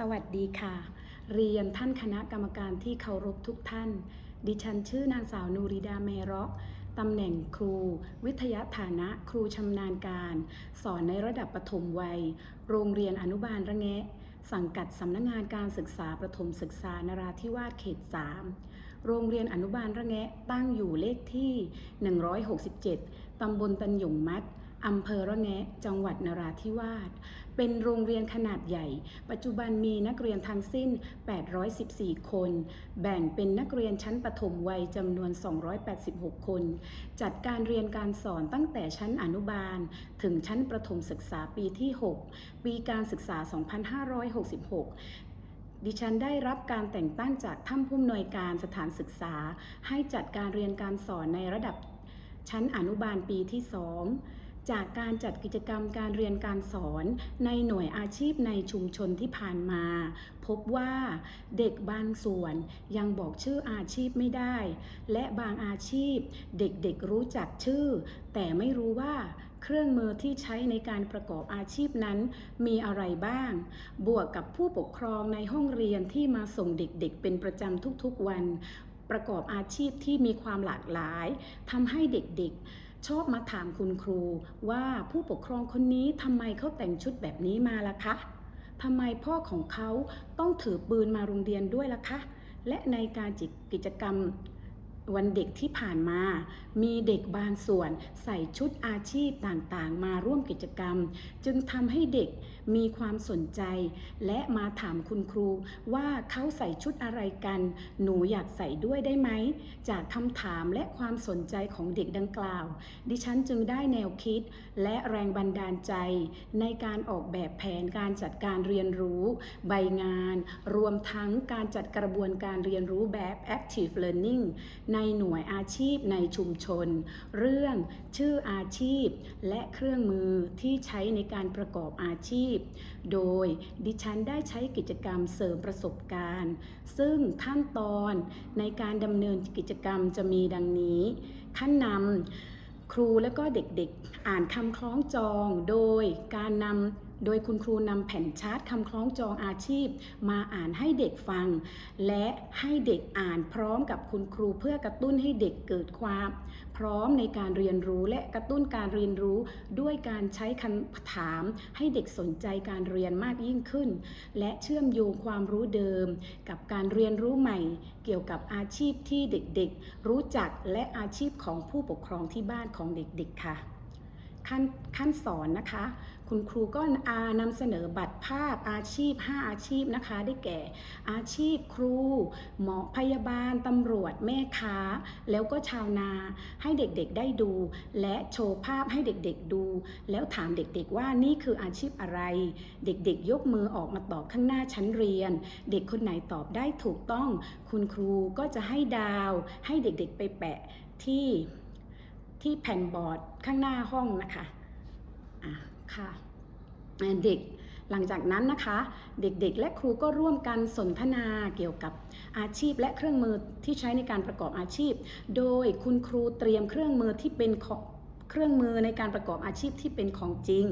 สวัสดีค่ะ เรียนท่านคณะกรรมการที่เคารพทุกท่าน ดิฉันชื่อนางสาวนูริดาเมเราะตำแหน่งครู วิทยาฐานะครูชำนาญการ สอนในระดับประถมวัย โรงเรียนอนุบาลระแงะ สังกัดสำนักงงานการศึกษาประถมศึกษานราธิวาสเขต 3 โรงเรียนอนุบาลระแงะตั้งอยู่เลขที่ 167 ตำบลตันหยงมัด อำเภอระแงะจังหวัดนราธิวาส เป็นโรงเรียนขนาดใหญ่ ปัจจุบันมีนักเรียนทั้งสิ้น 814 คน แบ่งเป็นนักเรียนชั้นประถมวัยจำนวน 286 คน จัดการเรียนการสอนตั้งแต่ชั้นอนุบาล ถึงชั้นประถมศึกษาปีที่ 6 ปีการศึกษา 2566ดิฉันได้รับการแต่งตั้งจากท่านผู้อำนวยการสถานศึกษา ให้จัดการเรียนการสอนในระดับชั้นอนุบาลปีที่2 จากการจัดกิจกรรมการเรียนการสอนในหน่วยอาชีพในชุมชนที่ผ่านมา พบว่าเด็กบางส่วนยังบอกชื่ออาชีพไม่ได้ และบางอาชีพเด็กๆรู้จักชื่อ แต่ไม่รู้ว่าเครื่องมือที่ใช้ในการประกอบอาชีพนั้นมีอะไรบ้าง บวกกับผู้ปกครองในห้องเรียนที่มาส่งเด็กๆ เป็นประจำทุกๆวัน ประกอบอาชีพที่มีความหลากหลายทำให้เด็กๆ ชอบมาถามคุณครูว่าผู้ปกครองคนนี้ทำไมเขาแต่งชุดแบบนี้มาล่ะคะทำไมพ่อของเขาต้องถือปืนมาโรงเรียนด้วยล่ะคะ และในการจิกิจกรรมวันเด็กที่ผ่านมา มีเด็กบางส่วนใส่ชุดอาชีพต่างๆ มาร่วมกิจกรรม จึงทำให้เด็ก มีความสนใจ และมาถามคุณครูว่าเขาใส่ชุดอะไรกัน หนูอยากใส่ด้วยได้ไหม จากคำถามและความสนใจของเด็กดังกล่าว ดิฉันจึงได้แนวคิด และแรงบันดาลใจ ในการออกแบบแผนการจัดการเรียนรู้ ใบงาน รวมทั้งการจัดกระบวนการเรียนรู้แบบ active learning ในหน่วยอาชีพในชุมชน เรื่องชื่ออาชีพ และเครื่องมือที่ใช้ในการประกอบอาชีพโดยดิฉันได้ใช้กิจกรรมเสริมประสบการณ์ ซึ่งขั้นตอนในการดำเนินกิจกรรมจะมีดังนี้ ขั้นนำครูและก็เด็กๆ อ่านคำคล้องจอง โดยการนำ โดยคุณครูนำแผ่นชาร์ตคำคล้องจองอาชีพ มาอ่านให้เด็กฟัง และให้เด็กอ่านพร้อมกับคุณครูเพื่อกระตุ้นให้เด็กเกิดความ พร้อมในการเรียนรู้และกระตุ้นการเรียนรู้ด้วยการใช้คำถาม ให้เด็กสนใจการเรียนมากยิ่งขึ้น และเชื่อมโยงความรู้เดิม กับการเรียนรู้ใหม่ เกี่ยวกับอาชีพที่เด็กๆ รู้จักและอาชีพของผู้ปกครองที่บ้านของเด็กๆค่ะ ขั้นขั้นสอนนะคะ คุณครูก็อานำเสนอบัตรภาพอาชีพ 5 อาชีพนะคะ ได้แก่อาชีพครู หมอพยาบาลตำรวจแม่ค้า แล้วก็ชาวนาให้เด็กๆได้ดู และโชว์ภาพให้เด็กๆดู แล้วถามเด็กๆว่านี่คืออาชีพอะไร เด็กๆ ยกมือออกมาตอบข้างหน้าชั้นเรียน เด็กคนไหนตอบได้ถูกต้อง คุณครูก็จะให้ดาว ให้เด็กๆไปแปะที่ ที่แผ่นบอร์ดข้างหน้าห้องนะคะอะค่ะเด็กหลังจากนั้นนะคะเด็กๆ และครูก็ร่วมกันสนทนาเกี่ยวกับอาชีพและเครื่องมือที่ใช้ในการประกอบอาชีพ โดยคุณครูเตรียมเครื่องมือที่เป็นของเครื่องมือในการประกอบอาชีพที่เป็นของจริง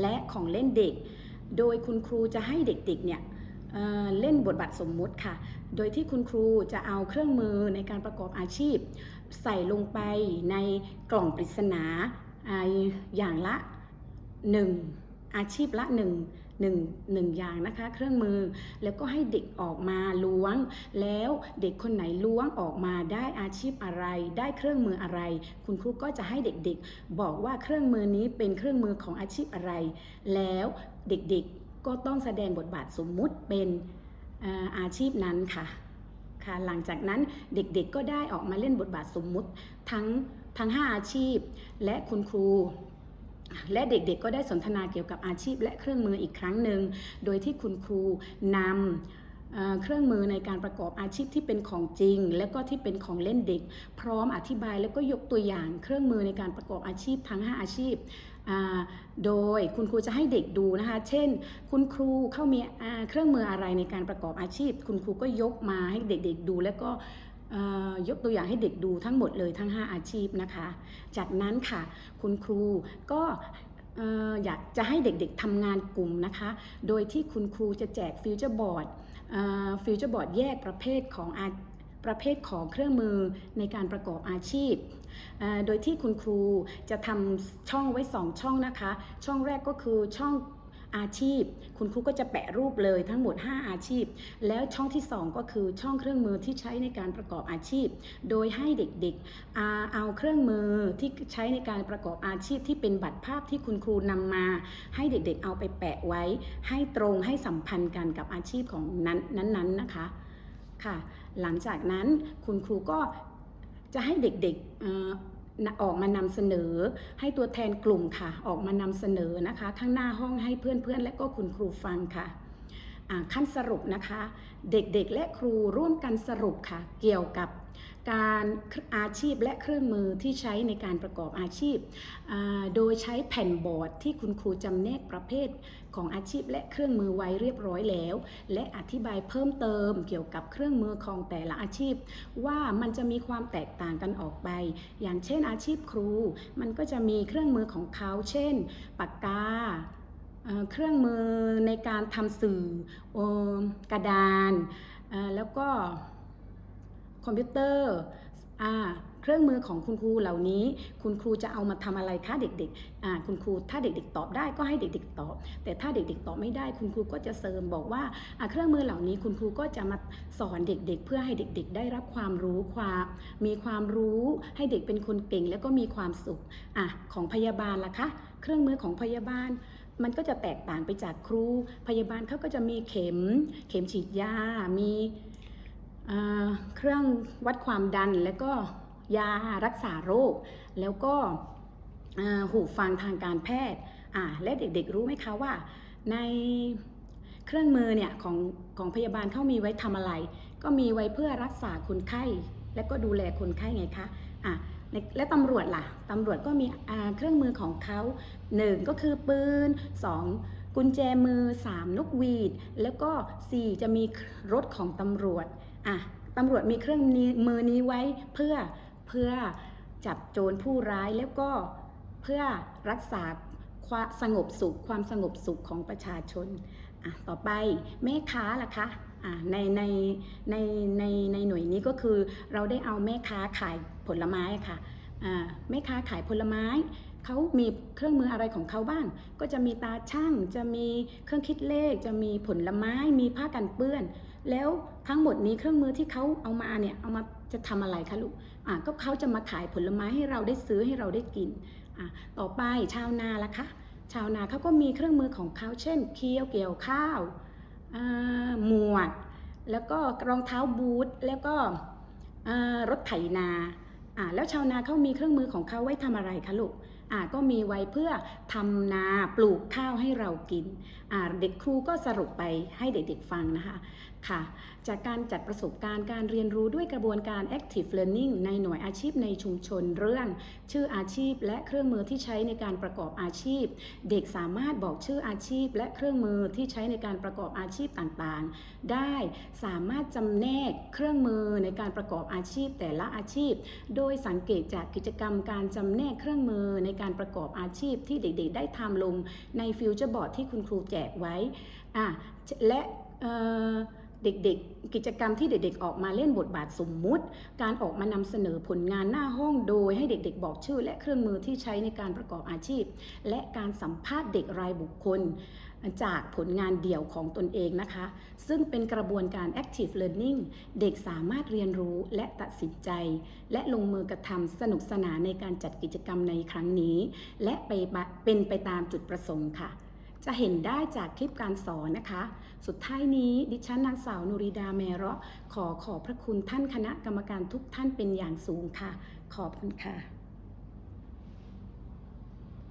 และของเล่นเด็ก โดยคุณครูจะให้เด็กๆเนี่ยเเล่นบทบาทสมมุติค่ะ โดยที่คุณครูจะเอาเครื่องมือในการประกอบอาชีพ ใส่ลงไปในกล่องปริศนาอย่างละ 1 อาชีพละ 1 1 1อย่างนะคะ เครื่องมือแล้วก็ให้เด็กออกมาล้วง แล้วเด็กคนไหนล้วงออกมาได้อาชีพอะไร ได้เครื่องมืออะไร คุณครูก็จะให้เด็กๆ บอกว่าเครื่องมือนี้เป็นเครื่องมือของอาชีพอะไร แล้วเด็กๆก็ต้องแสดงบทบาทสมมุติเป็น อาชีพนั้นค่ะค่ะ หลังจากนั้นเด็กๆก็ได้ออกมาเล่นบทบาทสมมุติทั้งทั้ง 5 อาชีพ และคุณครู และเด็กๆก็ได้สนทนาเกี่ยวกับอาชีพ และเครื่องมืออีกครั้งหนึ่ง โดยที่คุณครูนำเอ่อเครื่องมือในการประกอบอาชีพที่เป็นของจริง และก็ที่เป็นของเล่นเด็ก พร้อมอธิบายแล้วก็ยกตัวอย่างเครื่องมือในการประกอบอาชีพทั้ง 5 อาชีพ โดยคุณครูจะให้เด็กดูนะคะ เช่น คุณครูเข้ามีเครื่องมืออะไรในการประกอบอาชีพ คุณครูก็ยกมาให้เด็กๆดู แล้วก็ยกตัวอย่างให้เด็กดูทั้งหมดเลยทั้ง 5 อาชีพนะคะ จากนั้นค่ะคุณครูก็อยากจะให้เด็กๆทำงานกลุ่มนะคะ โดยที่คุณครูจะแจกฟิวเจอร์บอร์ดฟิวเจอร์บอร์ดแยกประเภทของอาประเภทของเครื่องมือในการประกอบอาชีพ โดยที่คุณครูจะทำช่องไว้ 2 ช่องนะคะ ช่องแรกก็คือช่องอาชีพ คุณครูก็จะแปะรูปเลยทั้งหมด 5 อาชีพ แล้วช่องที่ 2 ก็คือช่องเครื่องมือที่ใช้ในการประกอบอาชีพ โดยให้เด็กๆเอาเครื่องมือที่ใช้ในการประกอบอาชีพที่เป็นบัตรภาพที่คุณครูนำมา ให้เด็กๆเอาไปแปะไว้ ให้ตรงให้สัมพันธ์กันกับอาชีพของนั้นนั้นๆนะคะค่ะหลังจากนั้นคุณครูก็ จะให้เด็กๆออกมานำเสนอ ให้ตัวแทนกลุ่มค่ะ ออกมานำเสนอนะคะ ข้างหน้าห้องให้เพื่อนๆ และก็คุณครูฟังค่ะขั้นสรุปนะคะ เด็กๆ และครูร่วมกันสรุปค่ะ เกี่ยวกับ การอาชีพและเครื่องมือที่ใช้ในการประกอบอาชีพ โดยใช้แผ่นบอร์ดที่คุณครูจำแนกประเภทของอาชีพและเครื่องมือไว้เรียบร้อยแล้ว และอธิบายเพิ่มเติมเกี่ยวกับเครื่องมือของแต่ละอาชีพ ว่ามันจะมีความแตกต่างกันออกไป อย่างเช่นอาชีพครู มันก็จะมีเครื่องมือของเขา เช่น ปากกาเครื่องมือในการทำสื่ออกระดานแล้วก็ คอมพิวเตอร์เครื่องมือของคุณครูเหล่านี้ คุณครูจะเอามาทำอะไรคะเด็กๆคุณครูถ้าเด็กๆ ตอบได้ก็ให้เด็กๆ ตอบ แต่ถ้าเด็กๆ ตอบไม่ได้ คุณครูก็จะเสริมบอกว่าเครื่องมือเหล่านี้คุณครูก็จะมาสอนเด็กๆ เพื่อให้เด็กๆ ได้รับความรู้ความมีความรู้ให้เด็กเป็นคนเก่งแล้วก็มีความสุขอของพยาบาลล่ะคะ เครื่องมือของพยาบาลมันก็จะแตกต่างไปจากครู พยาบาลเขาก็จะมีเข็ม เข็มฉีดยา มี เครื่องวัดความดันแล้วก็ยารักษาโรค แล้วก็หูฟังทางการแพทย์และเด็กๆรู้ไหมคะว่า ในเครื่องมือเนี่ยของของพยาบาลเขามีไว้ทำอะไร ก็มีไว้เพื่อรักษาคนไข้ และก็ดูแลคนไข้ไงคะอะและตำรวจล่ะตำรวจก็มีเครื่องมือของเขาหนึ่งก็คือปืนสองกุญแจมือสามนกหวีด แล้วก็สี่จะมีรถของตำรวจ อะตำรวจมีเครื่องนี้มือนี้ไว้เพื่อเพื่อจับโจรผู้ร้ายแล้วก็เพื่อรักษาความสงบสุขความสงบสุขของประชาชนอะต่อไปแม่ค้าล่ะคะอะในในในในในหน่วยนี้ก็คือเราได้เอาแม่ค้าขายผลไม้ค่ะอ่าแม่ค้าขายผลไม้เขามีเครื่องมืออะไรของเขาบ้าง ก็จะมีตาช่าง จะมีเครื่องคิดเลข จะมีผลไม้ มีผ้ากันเปื้อน แล้วทั้งหมดนี้เครื่องมือที่เขาเอามาเนี่ยเอามาจะทำอะไรคะลูกอะก็เขาจะมาขายผลไม้ให้เราได้ซื้อให้เราได้กินอะต่อไปชาวนาละคะ ชาวนาเขาก็มีเครื่องมือของเขาเช่นเคี้ยวเกี่ยวข้าวอ่าหมวดแล้วก็รองเท้าบูทแล้วก็อ่ารถไถนาอ่าแล้วชาวนาเขามีเครื่องมือของเขาไว้ทำอะไรคะลูก อ่าก็มีไว้เพื่อทำนาปลูกข้าวให้เรากินอ่าเด็กครูก็สรุปไปให้เด็กๆฟังนะคะค่ะ จากการจัดประสบการณ์การเรียนรู้ด้วยกระบวนการ active learning ในหน่วยอาชีพในชุมชนเรื่อง ชื่ออาชีพและเครื่องมือที่ใช้ในการประกอบอาชีพ เด็กสามารถบอกชื่ออาชีพ และเครื่องมือที่ใช้ในการประกอบอาชีพต่างๆ ได้สามารถจำแนกเครื่องมือในการประกอบอาชีพแต่ละอาชีพ โดยสังเกตจากกิจกรรมการจำแนกเครื่องมือในการประกอบอาชีพที่เด็กๆ ได้ทำลงในฟิวเจอร์บอร์ดที่คุณครูแจกไว้อะและเอ่อเด็กๆ กิจกรรมที่เด็กๆ ออกมาเล่นบทบาทสมมุติ การออกมานำเสนอผลงานหน้าห้องโดยให้เด็กๆ บอกชื่อ และเครื่องมือที่ใช้ในการประกอบอาชีพ และการสัมภาษณ์เด็กรายบุคคล จากผลงานเดี่ยวของตนเองนะคะ ซึ่งเป็นกระบวนการ active learning เด็กสามารถเรียนรู้และตัดสินใจ และลงมือกระทำสนุกสนานในการจัดกิจกรรมในครั้งนี้ และไปเป็นไปตามจุดประสงค์ค่ะจะเห็นได้จากคลิปการสอนนะคะ สุดท้ายนี้ดิฉันนางสาวนุริดาเมราะขอขอบพระคุณท่านคณะกรรมการทุกท่านเป็นอย่างสูงค่ะ ขอบคุณค่ะ